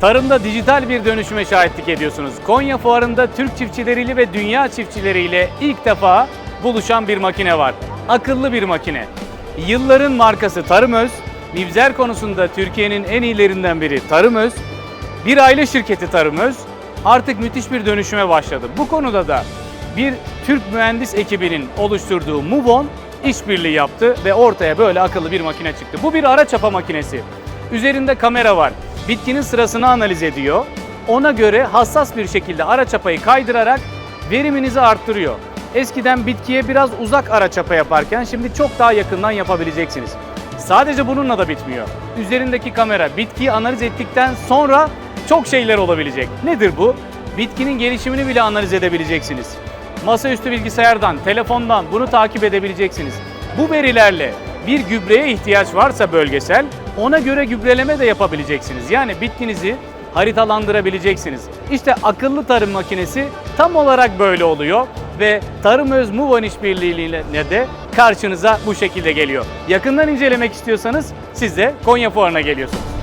Tarımda dijital bir dönüşüme şahitlik ediyorsunuz. Konya Fuarı'nda Türk çiftçileriyle ve dünya çiftçileriyle ilk defa buluşan bir makine var. Akıllı bir makine. Yılların markası Tarımöz, Mibzer konusunda Türkiye'nin en iyilerinden biri Tarımöz, bir aile şirketi Tarımöz artık müthiş bir dönüşüme başladı. Bu konuda da bir Türk mühendis ekibinin oluşturduğu Muvon işbirliği yaptı ve ortaya böyle akıllı bir makine çıktı. Bu bir ara çapa makinesi. Üzerinde kamera var. Bitkinin sırasını analiz ediyor. Ona göre hassas bir şekilde ara çapayı kaydırarak veriminizi arttırıyor. Eskiden bitkiye biraz uzak ara çapa yaparken şimdi çok daha yakından yapabileceksiniz. Sadece bununla da bitmiyor. Üzerindeki kamera bitkiyi analiz ettikten sonra çok şeyler olabilecek. Nedir bu? Bitkinin gelişimini bile analiz edebileceksiniz. Masaüstü bilgisayardan, telefondan bunu takip edebileceksiniz. Bu verilerle bir gübreye ihtiyaç varsa bölgesel ona göre gübreleme de yapabileceksiniz. Yani bitkinizi haritalandırabileceksiniz. İşte akıllı tarım makinesi tam olarak böyle oluyor ve Tarım Öz Muvan işbirliğiyle de karşınıza bu şekilde geliyor. Yakından incelemek istiyorsanız siz de Konya Fuarı'na geliyorsunuz.